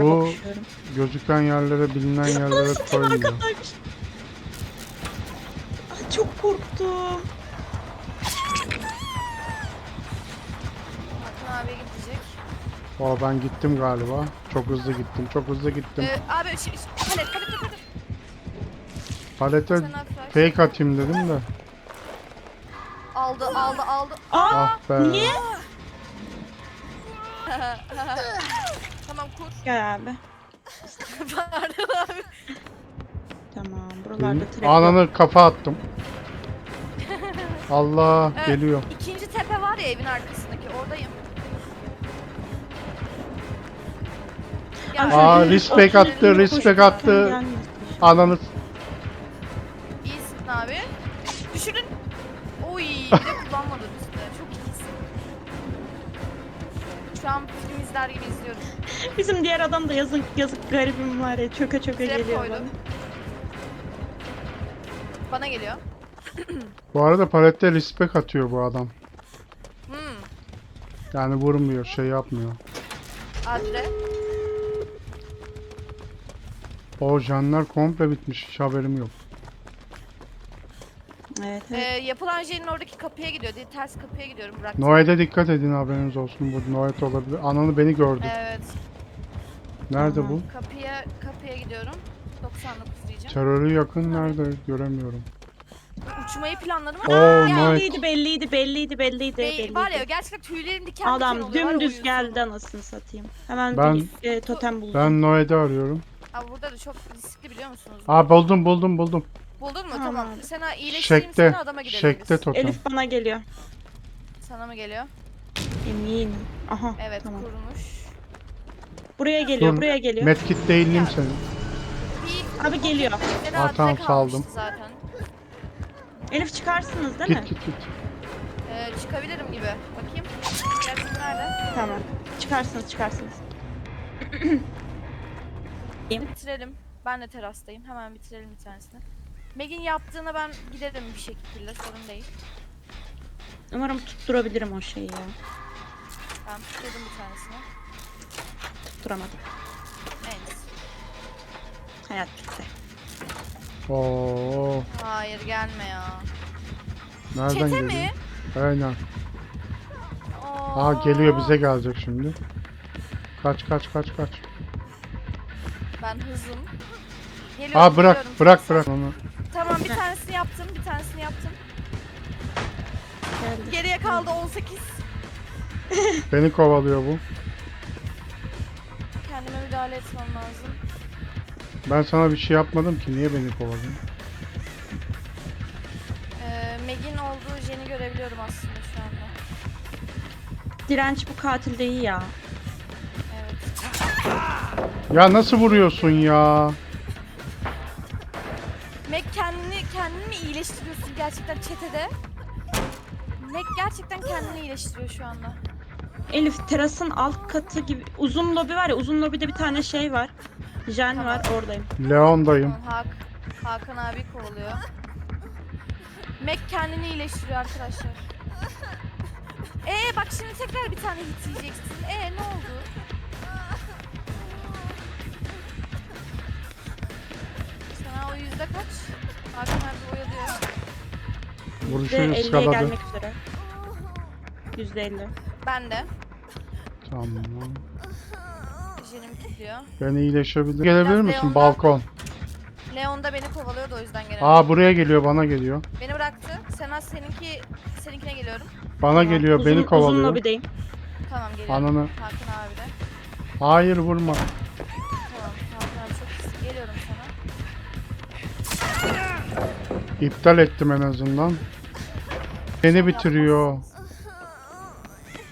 Bu Bakıyorum. gözüken yerlere, bilinen yerlere koymuyor. Arkadaymış. Ay, çok korktum. Hakan abi gidecek. O ben gittim galiba. Çok hızlı gittim. Çok hızlı gittim. Ee, abi şey, palet palet palet. Palete Sen hafif fake atayım dedim de. Aldı aldı aldı. Aa, Ah be. niye? Tamam kur. Gel abi. Pardon abi. Tamam. Buralarda trap yok. Ananı kafa attım. Allah Evet. geliyor. İkinci tepe var ya evin arkasındaki oradayım. Abi, Aa, şöyle respect oturayım, attı, koş, respect attı. gelmesin. Ananı iyisin abi. Düşürün. Oy bir de kullanmadın Şu an film izler gibi izliyorum. Bizim diğer adam da yazık yazık garibim var ya çöke çöke Trap geliyor koydum. bana. Bana geliyor. Bu arada palette respect atıyor bu adam. Hmm. Yani vurmuyor, şey yapmıyor. Adre. O janlar komple bitmiş. Hiç haberim yok. Evet, Ee, evet. yapılan jenin oradaki kapıya gidiyor. Değil, ters kapıya gidiyorum. Bırak. Noed'e dikkat edin haberiniz olsun. Bu Noed olabilir. Ananı beni gördü. Evet. Nerede Tamam. bu? Kapıya kapıya gidiyorum. 99 diyeceğim. Terörü yakın nerede? Göremiyorum. Uçmayı planladım Oo, ama ya, Noed. Belliydi belliydi belliydi belliydi Bey- belliydi. var ya gerçekten tüylerim diken diken Adam oluyor. var ya dümdüz geldi anasını satayım. Hemen Ben- bir e, totem buldum. Ben Noed'i arıyorum. Abi burada da çok riskli biliyor musunuz? Aa buldum buldum buldum. Buldun mu? Tamam Tamam. abi. Sana iyileştireyim Şekte. sana adama gidelim Şekte biz. totem. Elif bana geliyor. Sana mı geliyor? Eminim. Aha Evet tamam. kurumuş. Buraya geliyor Dur, buraya geliyor. Medkit değilim Ya. senin. Bir Abi geliyor. Aa, adre tamam, saldım. zaten. Elif çıkarsınız değil mi? Git git git. Ee, çıkabilirim gibi. Bakayım. Gerçi nerede? Tamam. Çıkarsınız çıkarsınız. Bitirelim. Ben de terastayım. Hemen bitirelim bir tanesini. Meg'in yaptığına ben giderim bir şekilde sorun değil. Umarım tutturabilirim o şeyi ya. Ben tutturdum bir tanesini. Tutturamadım. Evet. Hayat gitti. Oo, Hayır gelme ya. nereden Çete geliyor? mi? Aynen. Oo. Aa geliyor bize gelecek şimdi. Kaç kaç kaç kaç. Ben hızım. Geliyorum, Aa bırak geliyorum. bırak bırak onu. Tamam bir tanesini yaptım, bir tanesini yaptım. Geldi. Geriye kaldı 18. Beni kovalıyor bu. Kendime müdahale etmem lazım. Ben sana bir şey yapmadım ki niye beni kovalıyorsun? Ee, Meg'in olduğu jeni görebiliyorum aslında şu anda. Direnç bu katil değil ya. Evet. Ya nasıl vuruyorsun ya? Meg kendini kendini mi iyileştiriyorsun gerçekten çetede? Meg gerçekten kendini iyileştiriyor şu anda. Elif terasın alt katı gibi uzun lobi var ya uzun lobide bir tane şey var. Jen Tamam. var oradayım. Leon'dayım. Tamam, Hak, Hakan abi kovalıyor. Meg kendini iyileştiriyor arkadaşlar. Ee bak şimdi tekrar bir tane hit yiyeceksin. Vuruşunu %50'ye ıskaladı. gelmek üzere. %50. Ben de. Tamam. Jenim kilitliyor. Ben iyileşebilir. Gelebilir Biraz misin Leon'dan- balkon? Leon da beni kovalıyordu o yüzden gelemedim. Aa buraya geliyor bana geliyor. Beni bıraktı. Sena seninki seninkine geliyorum. Bana Tamam. geliyor Uzun- beni Uzun kovalıyor. lobideyim. Tamam geliyorum. Ananı. Hakan abi de. Hayır vurma. Tamam Hakan abi çok iyisin. Geliyorum sana. İptal ettim en azından. Beni bitiriyor.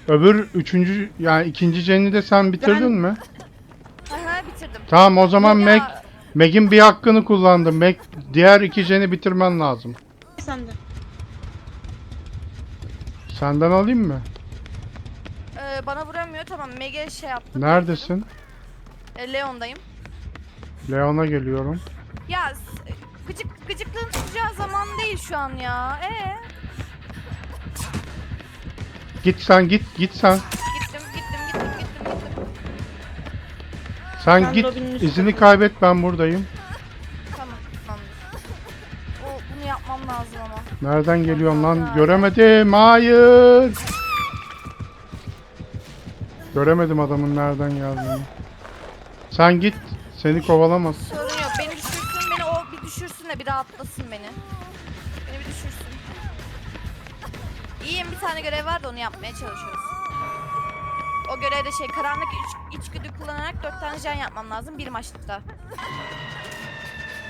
Öbür üçüncü yani ikinci ceni de sen bitirdin Ben- mi? Aha bitirdim. Tamam o zaman Ya, Meg Meg'in bir hakkını kullandı. Meg diğer iki jeni bitirmen lazım. Sen de. Senden alayım mı? e, bana vuramıyor. Tamam Meg'e şey yaptım. Neredesin? E, Leon'dayım. Leon'a geliyorum. Ya gıcık gıcıklığın tutacağı zaman değil şu an ya. Ee Git sen git git sen. gittim gittim gittim gittim gittim. Sen Ben git üstüne izini kaybet ben buradayım. Tamam. Tamamdır. O, bunu yapmam lazım ama. Nereden geliyorsun lan? Göremedim. Hayır. Göremedim adamın nereden geldiğini. Sen git. Seni kovalamaz. Sorun yok. Beni düşürsün. Beni o bir düşürsün de bir rahatlasın beni. İyiyim bir tane görev var da onu yapmaya çalışıyoruz. O görevde şey karanlık iç, içgüdü kullanarak dört tane jen yapmam lazım bir maçta.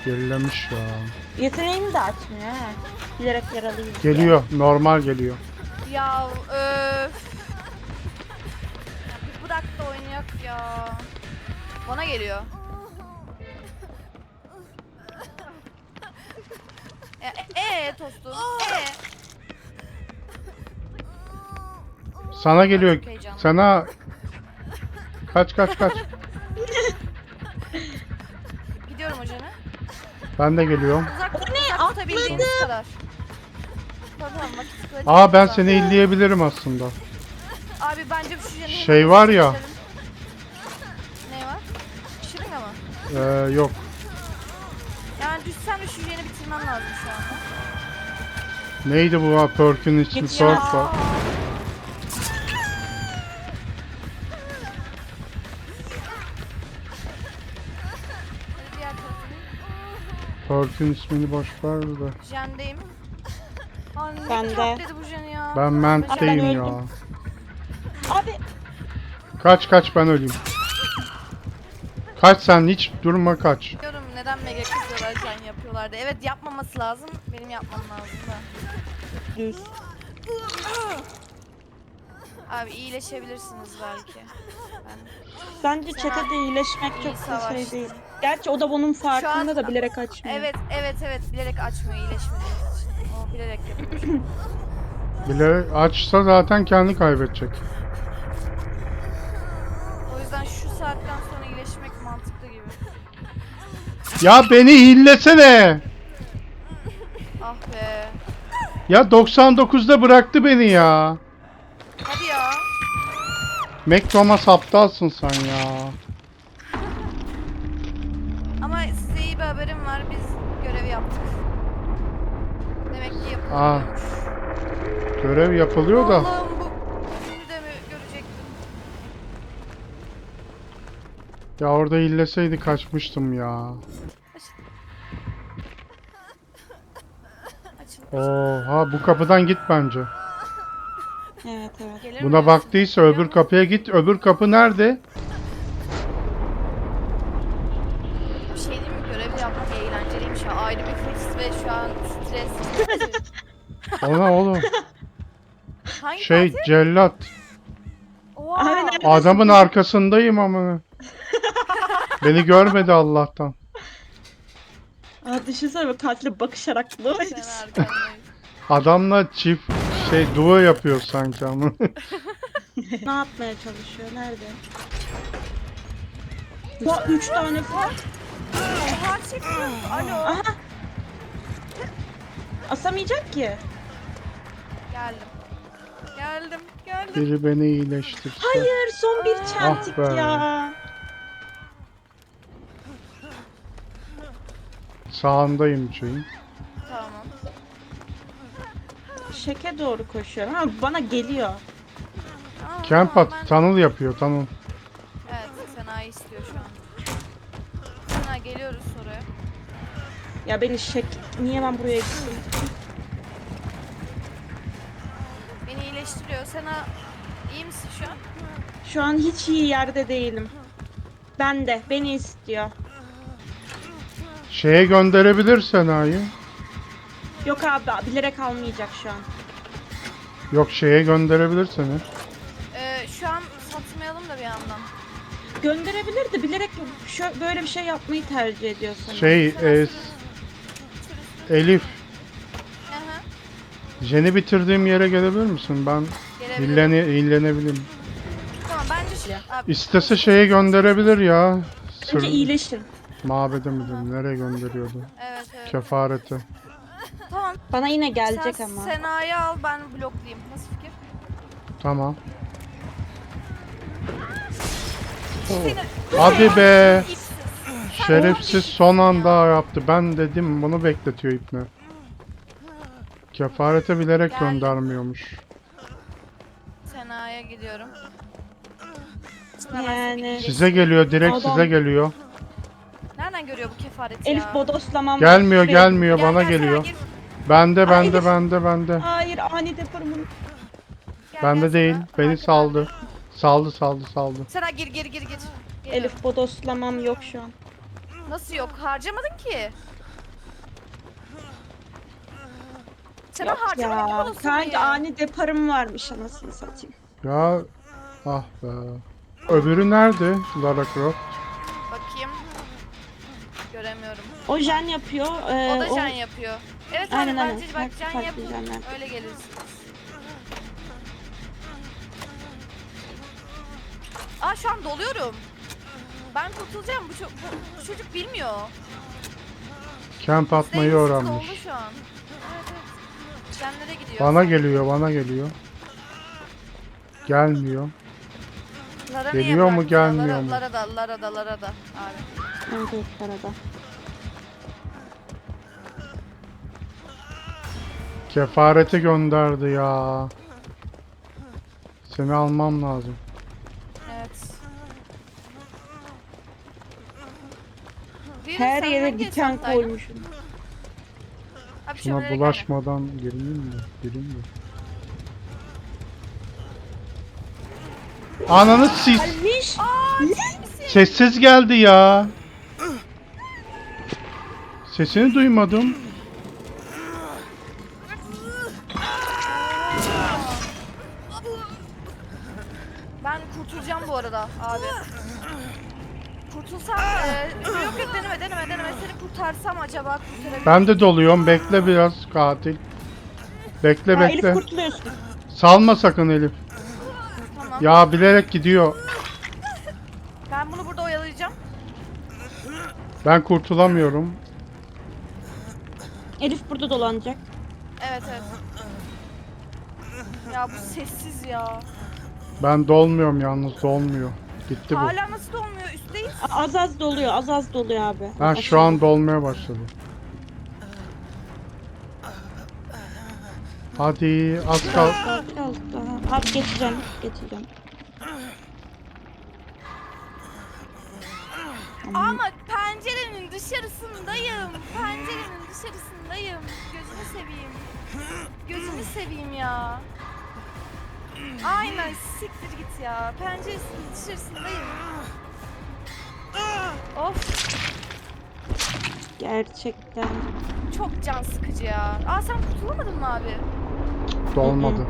Gerilemiş ya. Yeteneğimi de açmıyor he. Bilerek yaralıyım. Geliyor. Normal geliyor. Ya öf. Ya bir bırak da oynayak ya. Bana geliyor. E, e, e tostum. E. Sana geliyor. Heyecanlı. Sana kaç kaç kaç. Gidiyorum hocana. Ben de geliyorum. Uzak ne? uzak tutabildiğiniz kadar. Tamam vakit kılıcı Aa ben seni illeyebilirim aslında. Abi bence şu jeni Şey hemen var ya. Ne var? Şırınga mı? Ee, yok. Yani düşsen de şu jeni bitirmem lazım şu anda. Neydi bu ha? Perk'ün ismi. Perk var. Perk'ün ismini boş ver de. Jendeyim. Ben de. dedi bu ya. Ben Ben Ment'teyim ya. öldüm. Abi Kaç kaç ben öleyim. Kaç sen hiç durma kaç. Biliyorum neden mega kızıyorlar jen yapıyorlardı. Evet yapmaması lazım. Benim yapmam lazım da. düz. Abi iyileşebilirsiniz belki. Ben Bence çetede iyileşmek İyi çok da şey değil. Gerçi o da bunun farkında an- da bilerek açmıyor. Evet evet evet bilerek açmıyor iyileşmediğiniz için. O bilerek yapıyor. Bile açsa zaten kendi kaybedecek. O yüzden şu saatten sonra iyileşmek mantıklı gibi. Ya beni hillesene. Ah be. Ya 99'da bıraktı beni ya. Hadi ya. Mac Thomas aptalsın sen ya. Ama size iyi bir haberim var. Biz görevi yaptık. Demek ki Aa. yapılıyormuş. Görev yapılıyor da. Allah'ım bu günü de mi görecektim? Ya orada hilleseydi kaçmıştım ya. Açın. Oha bu kapıdan git bence. Evet evet. Gelir Buna baktıysa öbür kapıya git. Öbür kapı nerede? Bir şey diyeyim mi? Görev yapmak eğlenceliymiş. ya. Ayrı bir hırs ve şu an stres. Ona oğlum. Hangi Şey katil? cellat. Oha. Abi nerede? Adamın arkasındayım ama. Beni görmedi Allah'tan. Aa, düşünsene böyle katil bakışarak Sen arkandayım. Adamla çift şey duo yapıyor sanki ama. ne yapmaya çalışıyor? Nerede? Ya üç tane var. Oha çekiyor. Alo. Aha. Asamayacak ki. Geldim. Geldim. Geldim. Biri beni iyileştirse. Hayır son bir Aa. çentik Ah be. ya. Sağındayım şeyin. Tamam. Şeke doğru koşuyorum ama bana geliyor. Aa, Camp tamam, at, ben- tunnel yapıyor tunnel. Evet, Sena'yı istiyor şu an. Sena geliyoruz oraya. Ya beni şek... Niye ben buraya gittim? İyileştiriyor. Sena iyi misin şu an? Şu an hiç iyi yerde değilim. Ben de. Beni istiyor. Şeye gönderebilir Sena'yı. Yok abi bilerek almayacak şu an. Yok şeye gönderebilir seni. Ee, şu an satmayalım da bir yandan. Gönderebilir de bilerek şu, böyle bir şey yapmayı tercih ediyor sanırım. Şey e, Elif. Jeni bitirdiğim yere gelebilir misin? Ben gelebilirim. hillene, hillenebilirim. Tamam bence şu... Abi, İstese şeye gönderebilir ya. Sır, Bence iyileşin. mabede midir? Nereye gönderiyordu? evet evet. Kefarete. Tamam. Bana yine gelecek Sen ama. Sena'yı al ben bloklayayım. Nasıl fikir? Tamam. Hadi be. İpsiz. Şerefsiz son anda yaptı. Ben dedim bunu bekletiyor ipne. Kefarete bilerek Gel. göndermiyormuş. Sena'ya gidiyorum. Yani Size geliyor direkt Adam- size geliyor. Nereden görüyor bu kefareti Elif ya? bodoslamam. Gelmiyor Şuraya- gelmiyor Gel, bana gel, Sena, geliyor. gir. Bende Ay, bende Elif. bende bende. Hayır ani deparımın. Gel, gel Bende Sena. değil. Beni Arkadan. saldı. Saldı saldı saldı. Sena gir gir gir gir. Geliyorum. Elif bodoslamam yok şu an. Nasıl yok? Harcamadın ki. Sena Yok ya. bodoslamayı. Kanka ani deparım varmış anasını satayım. Ya ah be. Öbürü nerede? Lara Croft. Bakayım. Göremiyorum. O jen yapıyor. ee, O da can yapıyor. Evet Aynen, aynen. bence bak Farklı can farklı yapın. canlar. Öyle geliriz. Aa şu an doluyorum. Ben kurtulacağım bu, ço- bu, bu çocuk bilmiyor. Camp atmayı öğrenmiş. Oldu şu an. Canlara gidiyor. Bana geliyor bana geliyor. Gelmiyor. Lara niye Geliyor mu, gelmiyor Lara, mu? Lara da Lara da Lara da. Abi. Evet arada. Kefarete gönderdi ya. Seni almam lazım. Evet. Diğeri Her sen yere hangi diken koymuşum. Şuna bulaşmadan gireyim mi? Gireyim mi? Ananı siz Almış. sessiz geldi ya. Sesini duymadım. Ben kurtulacağım bu arada abi. Kurtulsam e, yok yok deneme deneme deneme seni kurtarsam acaba kurtarabilir Ben de doluyorum. Bekle biraz katil. Bekle Ha, Elif bekle. kurtuluyorsun. Salma sakın Elif. Tamam. Ya bilerek gidiyor. Ben bunu burada oyalayacağım. Ben kurtulamıyorum. Elif burada dolanacak. Evet evet. Ya bu sessiz ya. Ben dolmuyorum yalnız dolmuyor. Gitti bu. Hala nasıl olmuyor? Üstteyiz. Az az doluyor, az az doluyor abi. Ha şu an dolmaya başladı. Hadi az kal. Az kaldı daha. Abi geçeceğim, geçeceğim. Ama pencerenin dışarısındayım. Pencerenin dışarısındayım. Gözünü seveyim. Gözünü seveyim ya. Aynen siktir git ya. Penceresinin dışarısındayım. Of Gerçekten. çok can sıkıcı ya. Aa sen kurtulamadın mı abi? Dolmadı.